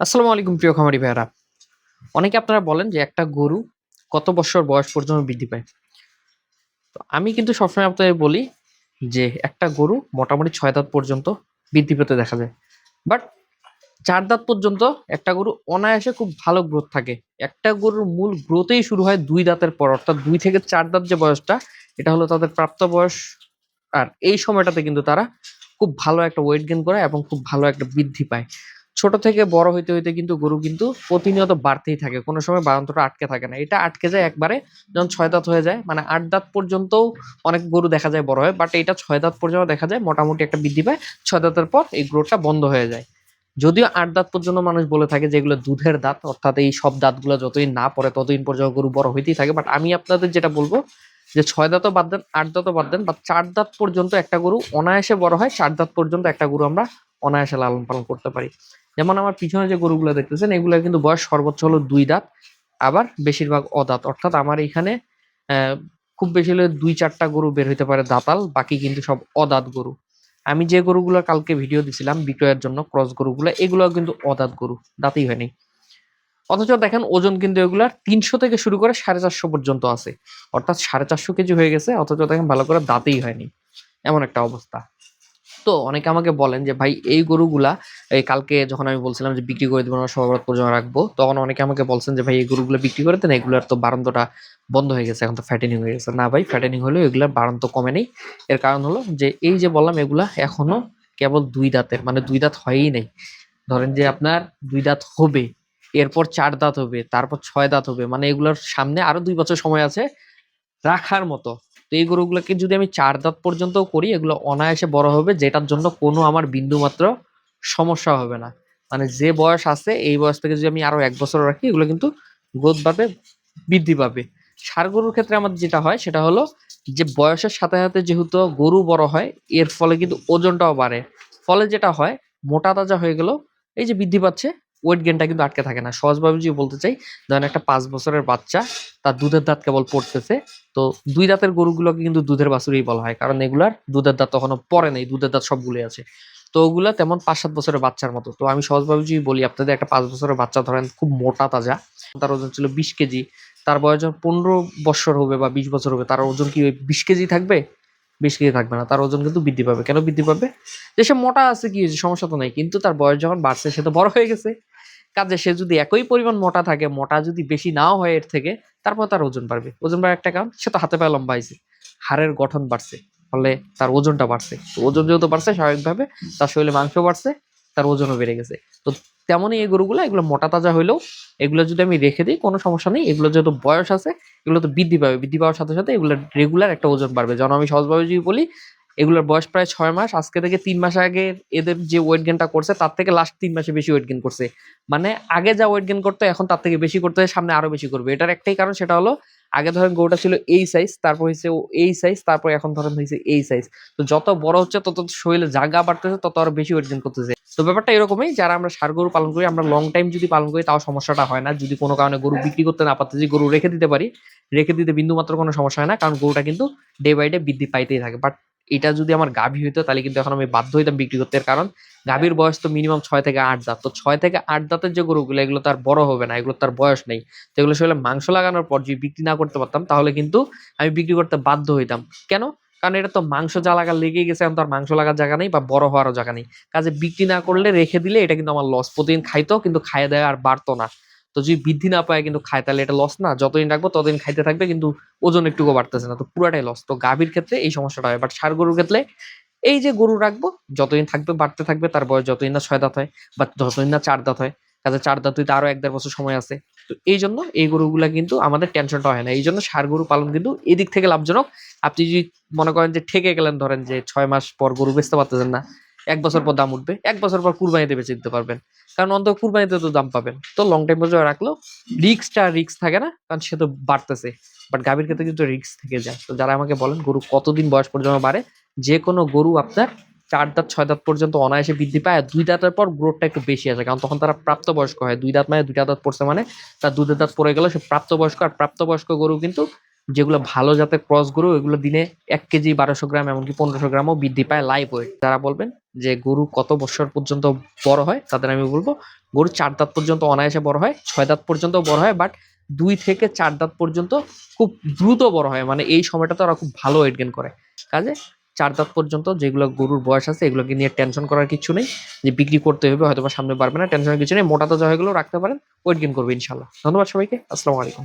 আসসালামু আলাইকুম, প্রিয় খামারি ভাইয়ারা। অনেকে আপনারা বলেন যে একটা গরু কত বছর বয়স পর্যন্ত বৃদ্ধি পায়? তো আমি কিন্তু সবসময় আপনাদের বলি যে একটা গরু মোটামুটি ছয় দাঁত পর্যন্ত বৃদ্ধি পেতে দেখা যায়। বাট চার দাঁত পর্যন্ত একটা গরু অনায়াসে খুব ভালো গ্রোথ থাকে। একটা গরুর মূল গ্রোথেই শুরু হয় দুই দাঁতের পর, অর্থাৎ দুই থেকে চার দাঁত যে বয়সটা, এটা হলো তাদের প্রাপ্ত বয়স। আর এই সময়টাতে কিন্তু তারা খুব ভালো একটা ওয়েট গেন করে এবং খুব ভালো একটা বৃদ্ধি পায়। ছোট থেকে বড় হইতে হইতে কিন্তু গরু কিন্তু প্রতিনিয়ত বাড়তেই থাকে। কোনো সময় বাড়ান্তটা আটকে থাকে না। এটা আটকে যায় একবারে যখন ছয় দাঁত হয়ে যায় মানে আট দাঁত পর্যন্তও অনেক গরু দেখা যায় বড় হয় বাট এটা ছয় দাঁত পর্যন্ত দেখা যায়, মোটামুটি একটা বৃদ্ধি পায়। ছয় দাঁতের পর এই গ্রোথটা বন্ধ হয়ে যায়। যদিও আট দাঁত পর্যন্ত মানুষ বলে থাকে যে এগুলো দুধের দাঁত, অর্থাৎ এই সব দাঁতগুলো যতদিন না পড়ে ততদিন পর্যন্ত গরু বড় হইতেই থাকে। বাট আমি আপনাদের যেটা বলব যে ছয় দাঁতও বাদ দেন, আট দাঁতও বাদ দেন বা চার দাঁত পর্যন্ত একটা গরু অনায়াসে বড় হয়, চার দাঁত পর্যন্ত একটা গরু আমরা অনায়াসে লালন পালন করতে পারি। যেমন আমার পিছনে যে গরুগুলো দেখতেছেন, এগুলোর কিন্তু বয়স সর্বোচ্চ হলো দুই দাঁত, আবার বেশিরভাগ অদাঁত। অর্থাৎ আমার এখানে খুব বেশি হলে দুই চারটা গরু বের হইতে পারে দাঁতাল, বাকি কিন্তু সব অদাঁত গরু। আমি যে গরুগুলো কালকে ভিডিও দিছিলাম, বিক্রয়ের জন্য ক্রস গরুগুলো এগুলো কিন্তু অদাঁত গরু, দাঁতই হয়নি অথচ দেখেন, ওজন কিন্তু এগুলার তিনশো থেকে শুরু করে সাড়ে চারশো পর্যন্ত আছে। অর্থাৎ সাড়ে চারশো কেজি হয়ে গেছে, অথচ দেখেন ভালো করে দাঁতেই হয়নি। এমন একটা অবস্থা। তো অনেকে আমাকে বলেন যে, ভাই, এই গরুগুলা, এই কালকে যখন আমি বলছিলাম যে বিক্রি করে দেবো না সবার পর্যন্ত রাখব, তখন অনেকে আমাকে বলছেন যে, ভাই, এই গরুগুলো বিক্রি করে দেন, এগুলার তো বারান্তটা বন্ধ হয়ে গেছে, এখন তো ফ্যাটেনিং হয়ে গেছে। না ভাই ফ্যাটেনিং হলেও এগুলার বারান্ত কমে নেই। এর কারণ হলো যে, এই যে বললাম, এগুলা এখনও কেবল দুই দাঁতের মানে দুই দাঁত হয়ই নেই। ধরেন যে, আপনার দুই দাঁত হবে, এরপর চার দাঁত হবে, তারপর ছয় দাঁত হবে মানে এগুলোর সামনে আরও দুই বছর সময় আছে রাখার মতো। তো এই গরুগুলোকে যদি আমি চার দাঁত পর্যন্ত করি, এগুলো অনায়াসে বড় হবে, যেটার জন্য কোনো আমার বিন্দু মাত্র সমস্যা হবে না। মানে যে বয়স আছে, এই বয়স থেকে যদি আমি আরও এক বছর রাখি, এগুলো কিন্তু গ্রোথ পাবে, বৃদ্ধি পাবে। ষাড় গরুর ক্ষেত্রে আমাদের যেটা হয়, সেটা হলো যে বয়সের সাথে সাথে যেহেতু গরু বড় হয়, এর ফলে কিন্তু ওজনটাও বাড়ে। ফলে যেটা হয়, মোটা তাজা হয়ে গেল এই যে বৃদ্ধি পাচ্ছে ওয়েট গেনটা কিন্তু আটকে থাকে না। সহজভাবে যদি বলতে চাই, ধরেন একটা পাঁচ বছরের বাচ্চা, তার দুধের দাঁত কেবল পড়তেছে, তো দুই দাঁতের গরুগুলোকে কিন্তু দুধের বাছুরই বলা হয়, কারণ এগুলার দুধের দাঁত তখনও পরে নেই, দুধের দাঁত সবগুলোই আছে। তো ওগুলা তেমন পাঁচ সাত বছরের বাচ্চার মতো। তো আমি সহজভাবে যদি বলি, আপনাদের একটা পাঁচ বছরের বাচ্চা ধরেন খুব মোটা তাজা, তার ওজন ছিল বিশ কেজি, তার বয়স যখন পনেরো বছর হবে বা বিশ বছর হবে, তার ওজন কি বিশ কেজি থাকবে? বিশ কেজি থাকবে না, তার ওজন কিন্তু বৃদ্ধি পাবে। কেন বৃদ্ধি পাবে? যে সে মোটা আছে কি সমস্যা তো নাই, কিন্তু তার বয়স যখন বাড়ছে, সে তো বড় হয়ে গেছে। কাজে সে যদি একই পরিমাণ মোটা থাকে, মোটা যদি বেশি নাও হয় এর থেকে, তারপর তার ওজন বাড়বে। ওজন বাড়ার একটা কারণ, সে তো হাতে পায়ে লম্বা হয়েছে। হাড়ের গঠন বাড়ছে, ফলে তার ওজনটা বাড়ছে। ওজন যেহেতু বাড়ছে, স্বাভাবিকভাবে তার শরীরে মাংস বাড়ছে তার ওজনও বেড়ে গেছে। তো তেমনই এই গরুগুলো, এগুলো মোটা তাজা হইলেও এগুলো যদি আমি রেখে দিই, কোনো সমস্যা নেই। এগুলো যেহেতু বয়স আছে, এগুলো তো বৃদ্ধি পাবে। বৃদ্ধি পাওয়ার সাথে সাথে এগুলো রেগুলার একটা ওজন বাড়বে। যেন আমি সহজভাবে যদি বলি, এগুলোর বয়স প্রায় ছয় মাস, আজকে থেকে তিন মাস আগে এদের যে ওয়েট গেনটা করছে, তার থেকে লাস্ট তিন মাসে বেশি ওয়েট গেন করছে। মানে আগে যা ওয়েট গেন করতো, এখন তার থেকে বেশি করতে সামনে আরও বেশি করবে। এটার একটাই কারণ, সেটা হলো আগে ধরেন গরুটা ছিল এই সাইজ তারপর হয়েছে এই সাইজ তারপর এখন ধরেন হয়েছে এই সাইজ তো যত বড় হচ্ছে, তত শরীরে জাগা বাড়তেছে, তত আরও বেশি ওয়েট গেন করতেছে। তো ব্যাপারটা এরকমই যারা আমরা সার গরু পালন করি আমরা লং টাইম যদি পালন করি তাও সমস্যাটা হয় না। যদি কোনো কারণে গরু বিক্রি করতে না পারতে যদি গরু রেখে দিতে পারি রেখে দিতে বিন্দু মাত্র কোনো সমস্যা হয় না কারণ গরুটা কিন্তু ডে বাই ডে বৃদ্ধি পাইতেই থাকে। বাট এটা যদি আমার গাভী হইতো তাহলে কিন্তু এখন আমি বাধ্য হইতাম বিক্রি করতে। কারণ গাভীর বয়স তো মিনিমাম ছয় থেকে আট দাঁত। তো ছয় থেকে আট দাঁতের যে গরুগুলো এগুলো তার বড় হবে না এগুলো তার বয়স নেই। তো এগুলো আসলে মাংস লাগানোর পর যদি বিক্রি না করতে পারতাম তাহলে কিন্তু আমি বিক্রি করতে বাধ্য হইতাম। কেন? কারণ এটা তো মাংস যা লাগা লেগেই গেছে, এখন তো আর মাংস লাগার জায়গা নেই বা বড় হওয়ারও জায়গা নেই। কাজে বিক্রি না করলে রেখে দিলে এটা কিন্তু আমার লস প্রতিদিন খাইতো কিন্তু খাইয়ে দেয় আর বাড়তো না। তো যদি বৃদ্ধি না পায় কিন্তু খায়, তাহলে এটা লস না। যতদিন রাখব ততদিন খাইতে থাকবে, কিন্তু ওজন একটুকু বাড়তেছে না। তো পুরাটাই লস তো গাভীর ক্ষেত্রে এই সমস্যাটা হয়। বাট সার গরুর ক্ষেত্রে এই যে গরু রাখব, যতদিন থাকবে, বাড়তে থাকবে, তার বয়স যতদিন না ছয় দাঁত হয় বা যতদিন না চার দাঁত হয় কাজে চার দাঁত হইতে আরও এক দেড় বছর সময় আছে। তো এই জন্য এই গরুগুলা কিন্তু আমাদের টেনশনটা হয় না। এই জন্য সার গরু পালন কিন্তু এদিক থেকে লাভজনক। আপনি যদি মনে করেন যে ঠেকে গেলেন ধরেন যে ছয় মাস পর গরু বেচতে পারতেছেন না, এক বছর পর দাম উঠবে, এক বছর পর কুরবানিতে বেঁচে দিতে পারবেন। কারণ অন্তত কুরবানিতে তো দাম পাবেন। তো লং টাইম পর্যন্ত রাখলেও রিক্সটা রিক্স থাকে না, কারণ সে তো বাড়তেছে। বাট গাভীর ক্ষেত্রে কিন্তু রিক্স থেকে যায়। তো যারা আমাকে বলেন গরু কতদিন বয়স পর্যন্ত বাড়ে, যে কোনো গরু আপনার চার দাঁত, ছয় দাঁত পর্যন্ত অনায়াসে বৃদ্ধি পায়। দুই দাঁতের পর গ্রোথটা একটু বেশি আসে, কারণ তখন তারা প্রাপ্তবয়স্ক হয়। দুই দাঁত মানে দুইটা দাঁত পড়ছে মানে তার দুধের দাঁত পড়ে গেল সে প্রাপ্তবয়স্ক। আর প্রাপ্তবয়স্ক গরু কিন্তু যেগুলো ভালো জাতের ক্রস গরু, এগুলো দিনে এক কেজি বারোশো গ্রাম এমনকি পনেরোশো গ্রামও বৃদ্ধি পায় লাইভ ওয়েট যারা বলবেন যে গরু কত বছর পর্যন্ত বড় হয়, তাদের আমি বলব গরু চার দাঁত পর্যন্ত অনায়াসে বড় হয়, ছয় দাঁত পর্যন্ত বড় হয় বাট দুই থেকে চার দাঁত পর্যন্ত খুব দ্রুত বড় হয়। মানে এই সময়টাতে ওরা খুব ভালো ওয়েট গেন করে। কাজে চার দাঁত পর্যন্ত যেগুলো গরুর বয়স আছে, এগুলোকে নিয়ে টেনশন করার কিছু নেই। যে বিক্রি করতে হবে হয়তো সামনে পারবে না টেনশনের কিছু নেই। মোটা তাজা হয়ে গেলেও রাখতে পারেন, ওয়েট গেন করবে ইনশাল্লাহ ধন্যবাদ সবাইকে, আসসালামু আলাইকুম।